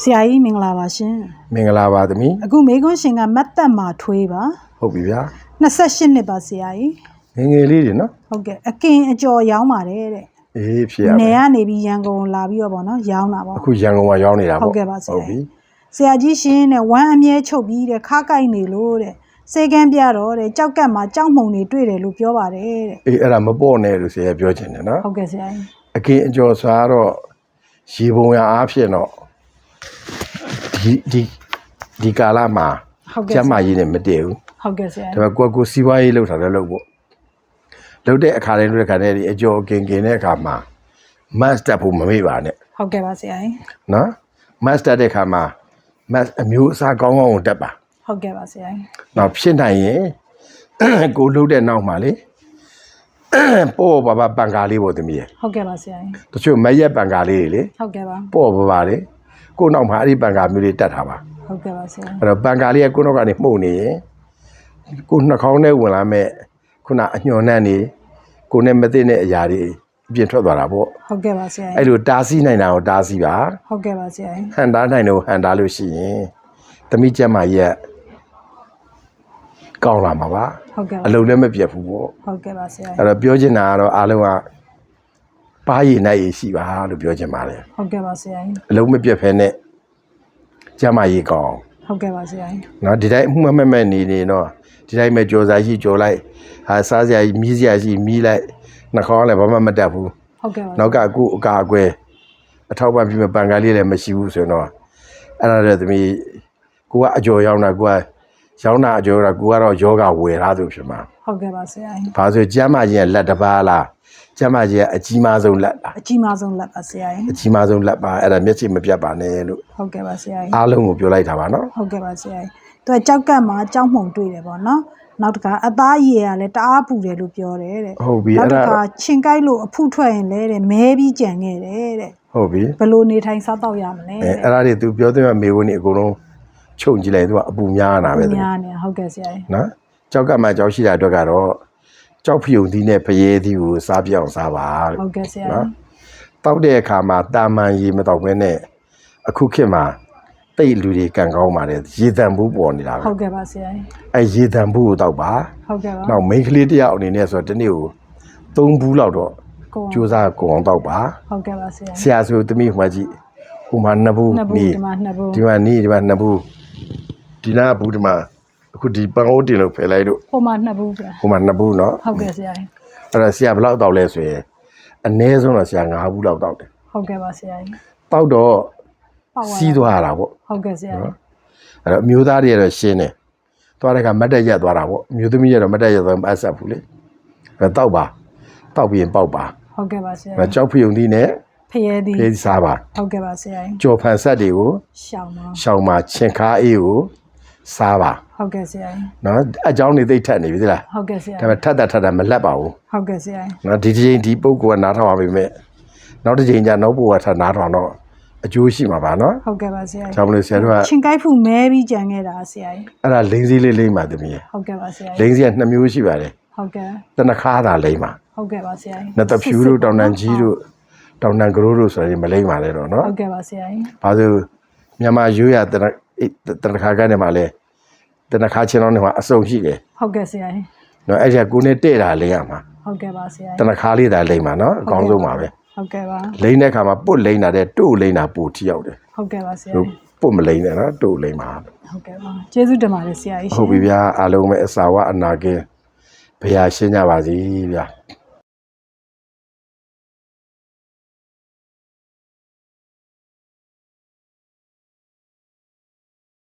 ဆရာကြီးမင်္ဂလာပါရှင်မင်္ဂလာပါသမီးအခုမေကွန်းရှင်ကမတ်တက်မှာထွေးပါဟုတ်ပြီဗျာ28နှစ်ပါဆရာကြီးငယ်ငယ်လေးတွေနော်ဟုတ်ကဲ့အကင်အကျော်ရောင်းပါတယ်တဲ့အေးဖြစ်ရမနေယ်ကနေပြီးရန်ကုန်လာပြီးတော့ဗောနော်ရောင်းတာဗောအခုရန်ကုန်မှာရောက်နေတာပေါ့ဟုတ်ကဲ့ပါဆရာဟုတ်ပြီဆရာကြီးရှင်တဲ့ဝမ်းအမြဲချုပ်ပြီးတဲ့ခါကိုက်နေလို့တဲ့စေကန်းပြတော့တဲ့ကြောက်ကတ်မှာကြောက်မှုန်တွေတွေ့တယ်လို့ပြောပါတယ်တဲ့အေးအဲ့ဒါမပေါ့နဲ့လို့ဆရာပြောချင်တယ်နော်ဟုတ်ကဲ့ဆရာကြီးအကင်အကျော်ဆိုတော့ရေပုံရအားဖြင့်တော့ ဒီဒီဒီကာလမှာဟုတ်ကဲ့ကျမကြီးနဲ့မတည့်ဘူးဟုတ်ကဲ့ဆရာဒါပေမဲ့ကိုယ့်ကိုယ်စီးပွားရေးလုပ်တာလည်းလုပ်ဖို့လုပ်တဲ့အခါတိုင်းလုပ်တဲ့အခါတိုင်းဒီအကျော်အကင်ကင်တဲ့အခါမှာ master ဖို့မမေ့ပါနဲ့ဟုတ်ကဲ့ပါဆရာကြီးနော် master တဲ့အခါမှာ mass အမျိုးအစားကောင်းကောင်းကိုတက်ပါဟုတ်ကဲ့ပါဆရာကြီးနောက်ဖြစ်နိုင်ရင်ကိုလှုပ်တဲ့နောက်မှာလေပေါ့ပါပါပန်ကာလေးပေါ့သမီးရဟုတ်ကဲ့ပါဆရာကြီးတချို့မရက်ပန်ကာလေးတွေလေဟုတ်ကဲ့ပါပေါ့ပါပါလေ ကိုနောက်မှာအဲ့ဒီပန်ကာမျိုးလေးတက်ထားပါဟုတ်ကဲ့ပါဆရာကြီးအဲ့တော့ပန်ကာလေးကကိုနောက်ကနေမှုတ်နေရင်ကိုနှာခေါင်းထဲဝင်လာမဲ့ခုနအညှော်နှံ့နေကိုနဲ့မသိတဲ့အရာတွေအပြင်ထွက်သွားတာပေါ့ဟုတ်ကဲ့ပါဆရာကြီးအဲ့လိုတားဆီးနိုင်တာကိုတားဆီးပါဟုတ်ကဲ့ပါဆရာကြီးဟန်တားနိုင်တော့ဟန်တားလို့ရှိရင်သမီးကျက်မရက်ကောင်းလာမှာပါဟုတ်ကဲ့ပါအလုံးလည်းမပြတ်ဘူးပေါ့ဟုတ်ကဲ့ပါဆရာကြီးအဲ့တော့ပြောချင်တာကတော့အားလုံးက ပါးရည်နိုင်ရည်ရှိပါလို့ပြောချင်ပါတယ်ဟုတ်ကဲ့ပါဆရာကြီးအလုံးမပြတ်ဖဲနဲ့ကျမရည်ကောင်းဟုတ်ကဲ့ပါဆရာကြီးနော်ဒီတိုင်းအမှုမမက်မက်နေနေတော့ဒီတိုင်းပဲကြော်စားရှိကြော်လိုက်ဟာစားစရာကြီးမီးစရာရှိမီးလိုက်နှာခေါင်းလည်းဘာမှမတက်ဘူးဟုတ်ကဲ့ပါနောက်ကအခုအကာအကွယ်အထောက်ပံ့ပြမပန်ကားလေးလည်းမရှိဘူးဆိုတော့အဲ့ဒါလည်းသမီးကိုကအကြော်ရောက်တာကိုက ရောင်းတာအကျော်ရောက်တာကိုကတော့ယောဂဝယ်ထားသူဖြစ်မှာဟုတ်ကဲ့ပါဆရာကြီးဘာလို့ကျမ်းမာကြီးကလက်တစ်ပါးလားကျမ်းမာကြီးကအကြီးမားဆုံးလက်လားအကြီးမားဆုံးလက်ပါဆရာကြီးအကြီးမားဆုံးလက်ပါအဲ့ဒါမျက်စိမပြတ်ပါနဲ့လို့ဟုတ်ကဲ့ပါဆရာကြီးအားလုံးကိုပြောလိုက်တာပါနော်ဟုတ်ကဲ့ပါဆရာကြီးသူကကြောက်ကတ်မှာကြောက်မှုန်တွေ့တယ်ပေါ့နော်နောက်တစ်ခါအသားရည်ကလည်းတအားပူတယ်လို့ပြောတယ်တဲ့ဟုတ်ပြီနောက်အဲ့တစ်ဒါခါချင်းကိုက်လို့အဖုထွက်ရင်လည်းတဲ့မဲပြီးကြံခဲ့တယ်တဲ့ဟုတ်ပြီဘယ်လိုနေထိုင်စားတော့ရမလဲအဲတဲ့အဲ့ဒါတွေ तू ပြောတဲ့မေဝင်နေအကုန်လုံး ချုပ်ကြည့်လိုက် तू ကအပူများနေတာပဲအသူများနေဟုတ်ကဲ့ဆရာကြီးနော်ကြောက်ကမှကြောက်ရှိတာအတွက်ကတော့ကြောက်ဖြုံသီးနဲ့ဖရဲသီးကိုစားပြအောင်စားပါလို့ဟုတ်ကဲ့ဆရာနော်ကြီးတောက်တဲ့အခါမှာတာမန်ရေမတောက်ဘဲနဲ့အခုခေတ်မှာတိတ်လူတွေကံကောင်းပါတယ်ရေတံဘူးပေါ်နေတာပဲဟုတ်ကဲ့ပါဆရာကြီးအဲရေတံဘူးကိုတောက်ပါဟုတ်ကဲ့ပါနောက်မိန်းကလေးတစ်ယောက်အနေနဲ့ဆိုတော့တစ်နေ့ကို၃ဘူးလောက်တော့ကိုကြိုးစားကုန်အောင်တောက်ပါဟုတ်ကဲ့ပါဆရာဆရာဆိုသမီးဟိုမှာကြည့်ဟိုမှာနှစ်ဘူးနှစ်ဘူးနီးဒီမှာနှစ်ဘူးဒီမှာနီးဒီမှာနှစ်ဘူး ဒီနာဘူးဒီမှာအခုဒီပန်အိုးတင်လို့ဖယ်လိုက်လို့ ဟိုမှာနှစ်ဘူးဗျာ ဟိုမှာနှစ်ဘူးเนาะ ဟုတ်ကဲ့ဆရာကြီး အဲ့တော့ဆရာဘယ်လောက်တောက်လဲဆိုရင်အနည်းဆုံးတော့ဆရာ၅ဘူးလောက်တောက်တယ် ဟုတ်ကဲ့ပါဆရာကြီး တောက်တော့ ပေါ့ပါ စီးသွားရတာပေါ့ ဟုတ်ကဲ့ဆရာကြီး အဲ့တော့အမျိုးသားတွေကတော့ရှင်းတယ်သွားတဲ့ကမတ်တက်ရက်သွားတာပေါ့အမျိုးသမီးကတော့မတ်တက်ရက်သွားမအပ်ဆက်ဘူးလေအဲ့တော့တောက်ပါတောက်ပြီးရင်ပေါက်ပါ ဟုတ်ကဲ့ပါဆရာ အဲ့ ကြီး ကြောက်ဖျုံသီးနဲ့ ဖျဲသည် ဖေးစားပါ ဟုတ်ကဲ့ပါဆရာကြီး ကြော်ဖန်ဆက်တွေကို ရှောင်းပါ ရှောင်းမှာချင်ခါအေးကို စားပါဟုတ်ကဲ့ဆရာကြီးနော်အကြောင်းနေသိပ်ထက်နေပြီသလားဟုတ်ကဲ့ဆရာဒါပေမဲ့ထက်တာထက်တာမလက်ပါဘူးဟုတ်ကဲ့ဆရာကြီးနော်ဒီတစ်ချိန်ဒီပုံကနားထောင်ပါပြီမဲ့နောက်တစ်ချိန်ကျနောက်ပုံကထပ်နားထောင်တော့အကျိုးရှိမှာပါနော်ဟုတ်ကဲ့ပါဆရာကြီးကြောင့်မလို့ဆရာတို့ကချင်းကိုက်ဖူမဲပြီးကြံခဲ့တာဆရာကြီးအဲ့ဒါလိမ့်စည်းလေးလိမ့်ပါသမီးရဲ့ဟုတ်ကဲ့ပါဆရာလိကြီးမ့်စည်းကနှစ်မျိုးရှိပါတယ်ဟုတ်ကဲ့တနခါးသာလိမ့်ပါဟုတ်ကဲ့ပါဆရာကြီးနှစ်သက်ဖြူတို့တောင်တန်ကြီးတို့တောင်တန်ကရိုးတို့ဆိုရင်မလိမ့်ပါနဲ့တော့နော်ဟုတ်ကဲ့ပါဆရာကြီးဘာလို့မြန်မာရိုးရတနအေး တနခါးကနေမှလဲတနခါးချင်းတော့နေမှာအစုံရှိတယ်ဟုတ်ကဲ့ဆရာကြီးနော်အဲ့ဒီကကိုနဲ့တဲ့တာလိမ့်ရမှာဟုတ်ကဲ့ပါဆရာတကြီးနခါးလေးသာလိမ့်ပါနော်အကောင်းဆုံးပါပဲဟုတ်ကဲ့ပါလိမ့်တဲ့အခါမှာပုတ်လိမ့်တာတဲ့တို့လိမ့်တာပိုထိရောက်တယ်ဟုတ်ကဲ့ပါဆရာတို့ကြီးပုတ်မလိမ့်နဲ့နော်တို့လိမ့်ပါဟုတ်ကဲ့ပါကျေးဇူးတင်ပါတယ်ဆရာကြီးဟုတ်ပြီဗျာအားလုံးပဲအစာဝအနာကင်းဘုရားရှင်းကြပါစေဗျာ